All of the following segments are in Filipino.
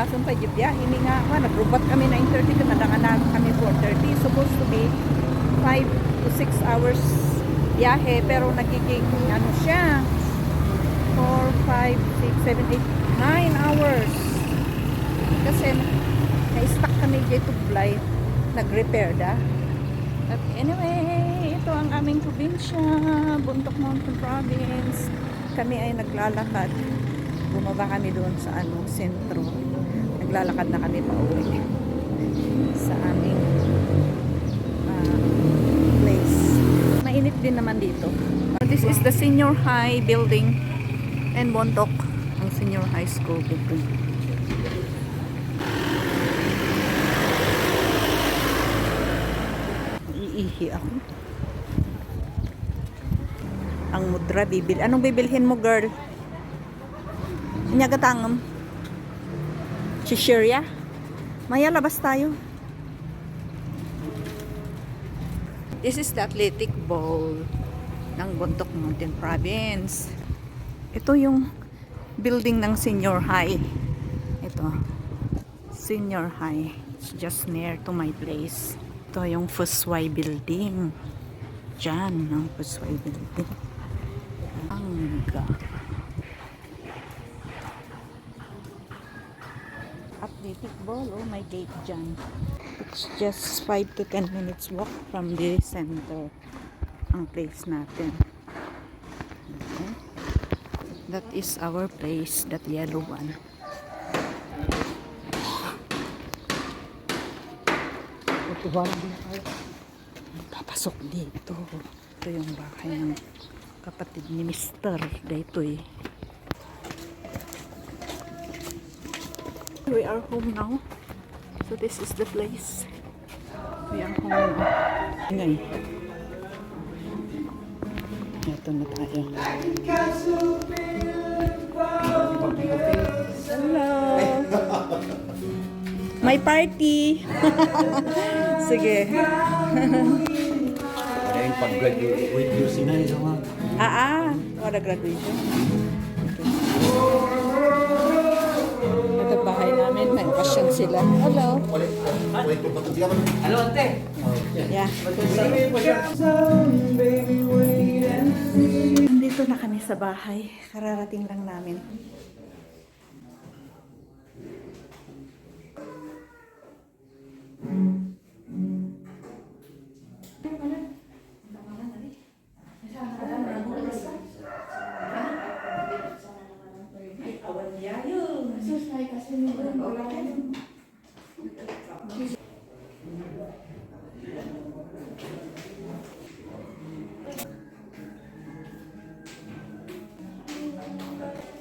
lason pa yung biyahe ni nga ako. Nagrubat kami 9.30 ka nadangan kami 4.30. Supposed to be 5 to 6 hours biyahe pero nagiging ano siya 4, 5, 6, 7, 8, 9 hours. Kasi na-stuck kami dito Tublay. Nag-repair da. But anyway, ito ang aming probinsya, Buntok Mountain Province. Kami ay naglalakad. Bumaba kami doon sa ano, sentro. Naglalakad na kami pa uwi sa aming ah, place. Mainit din naman dito. This is the senior high building and Bontok, ang senior high school building. Iihi ako. Ang mudra bibil. Anong bibilhin mo, girl? Inyagatangam. Chichirya? Maya, labas tayo. This is the athletic bowl ng Bontok Mountain Province. Ito yung building ng senior high. Ito. Senior high. It's just near to my place. Ito yung Fusway building. Diyan ang Fusway building. Hangga. Athletic ball. Oh, my gate dyan. It's just 5 to 10 minutes walk from the center. Ang place natin. Okay. That is our place, that yellow one. Papasok dito. Ito yung bahay ng kapatid ni Mr. Dito eh. We are home now. So this is the place. We are home. Ngay. Ito na tayo. Hello. May party. Sige. Ayun, pag-graduate yung sinay sa mga. Ah, ah. Wala graduation. Ito bahay namin. May okasyon sila. Hello. Ano, ate? Yeah. Nandito na kami sa bahay. Kararating lang namin.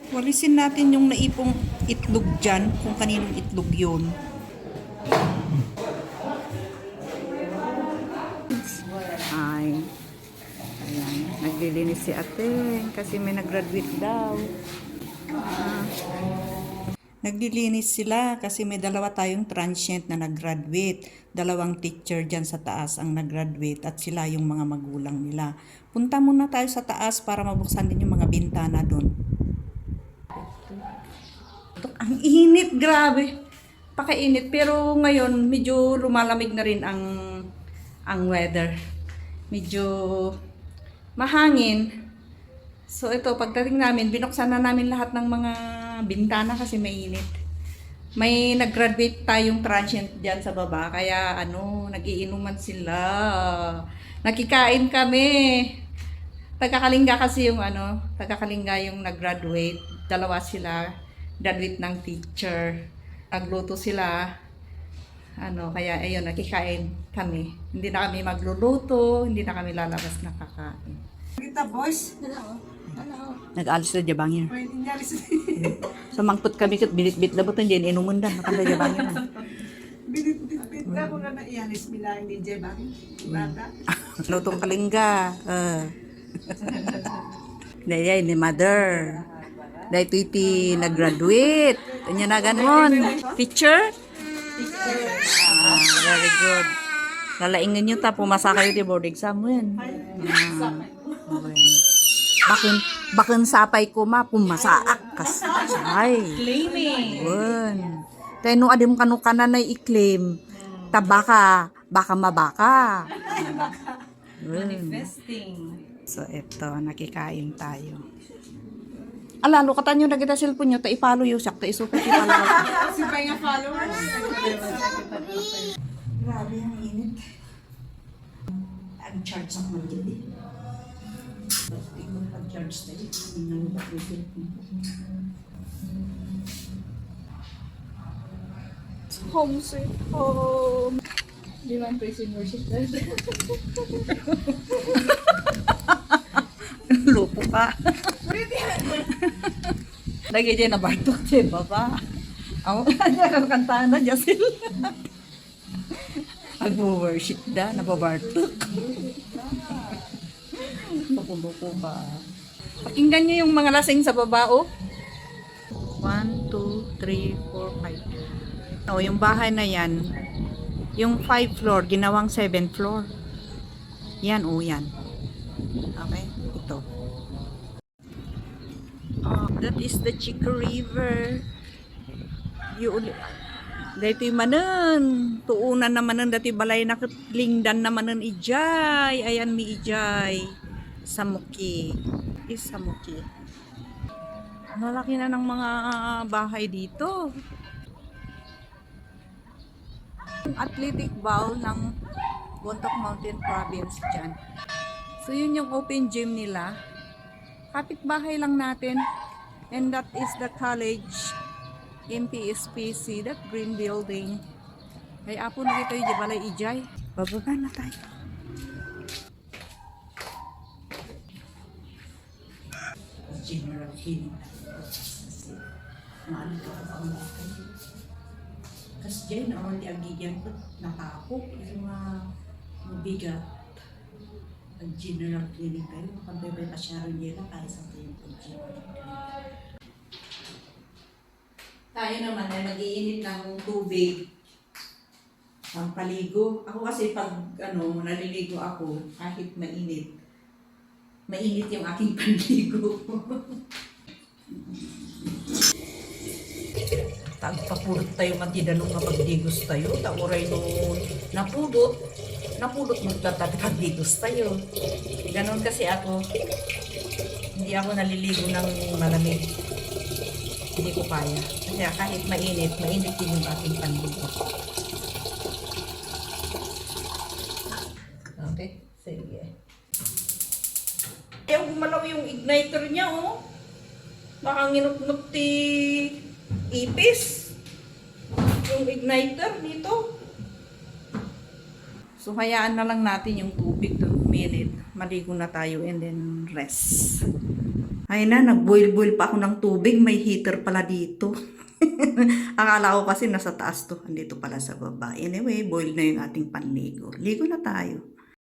Walisin natin yung naipong itlog dyan, kung kaninong itlog yun. Ay. Ayan. Naglilinis si ate kasi may nag-graduate daw. Ah. Naglilinis sila kasi may dalawa tayong transient na nag-graduate. Dalawang teacher dyan sa taas ang nag-graduate at sila yung mga magulang nila. Punta muna tayo sa taas para mabuksan din yung mga bintana doon. Ang init, grabe. Pakainit. Pero ngayon, medyo lumalamig na rin ang, ang weather. Medyo mahangin. So ito, pagdating namin, binuksan na namin lahat ng mga bintana kasi mainit. May nag-graduate tayong transient dyan sa baba, kaya ano, nagiinuman sila. Nakikain kami. Tagakalingga kasi yung ano, tagakalingga yung nag-graduate. Dalawa sila, graduate ng teacher. Nagluto sila. Ano, kaya ayun, nakikain kami. Hindi na kami magluluto, hindi na kami lalabas na kakain. Kita boys. Hello. Nag-alis na jabangin. So mangput kami kat binit-bit na buton diyan inumun dan nakanda jabangin. Binit-bit na ko nga na iyanis bilang ni Jebang. Bata. Lutong kalingga. Uh. Dahil ni mother. Dahil ito iti nag-graduate. Kanya na ganon. Teacher? Ah, very good. Lalaingin nyo ta, pumasa kayo di board exam mo yan. Ah. Bakun, bakun sapay ko ma, pumasaak kas. Ay. Claiming. Yun. Tayo no adim kanu kanan na i-claim. Tabaka, baka mabaka. Manifesting. So, eto, nakikain tayo. Alalo, katan nyo na kita cellphone nyo, ta ipalo yung sak, ta isuko si pala. Kasi pa nga followers. Grabe ang init. Ang charge sa mga. Hindi ko pag-charge tayo. Hindi na yung cellphone. Home sweet home. Di man praising worship ka. Lagi dyan na bartok dyan, baba. Ako, ano kantahan na, Jasil. Nag-worship da, nababartok. Lupo-lupo ka. Pakinggan niyo yung mga lasing sa baba, oh. 1, 2, 3, 4, 5. Oh, yung bahay na yan, yung 5 floor, ginawang 7 floor. Yan, oh, yan. Okay, that is the Chico River. Yung dito manan, tuunan naman nun, dati balay na lingdan naman nun ijay. Ayan mi ijay. Samuki. Is Samuki. Ang lalaki na ng mga bahay dito. Yung athletic bowl ng Bontoc Mountain Province dyan. So yun yung open gym nila. Kapit-bahay lang natin. And that is the college MPSPC, that green building. Kaya apo na kita yung balay ijay. Bababa na tayo. General healing. Maano ka ang bakay. Kasi dyan, naman di agigyan ko, nakako, yung mga mabigat. Pag general clinic kayo, makabebe pa siya rin nila kaya sa tayo pag general clinic. Tayo naman ay mag-iinit ng tubig. Ang paligo. Ako kasi pag ano, naliligo ako, kahit mainit, mainit yung aking panligo. Tagpapulot tayo matidalong nga pagdigos tayo. Tauray no napudot. Napudot magtatagpagdigos tayo. Ganon kasi ako. Hindi ako naliligo ng malamig. Hindi ko kaya. Kasi kahit mainit, mainit din yung aking panligo. Okay? Sige. Ayaw gumalaw yung igniter niya, oh. Baka nginupnup ti ipis. Yung igniter dito. So, hayaan na lang natin yung tubig to minute. Maligo na tayo and then rest. Ay na, nag-boil-boil pa ako ng tubig. May heater pala dito. Akala ko kasi nasa taas to. Andito pala sa baba. Anyway, boil na yung ating panligo. Ligo na tayo.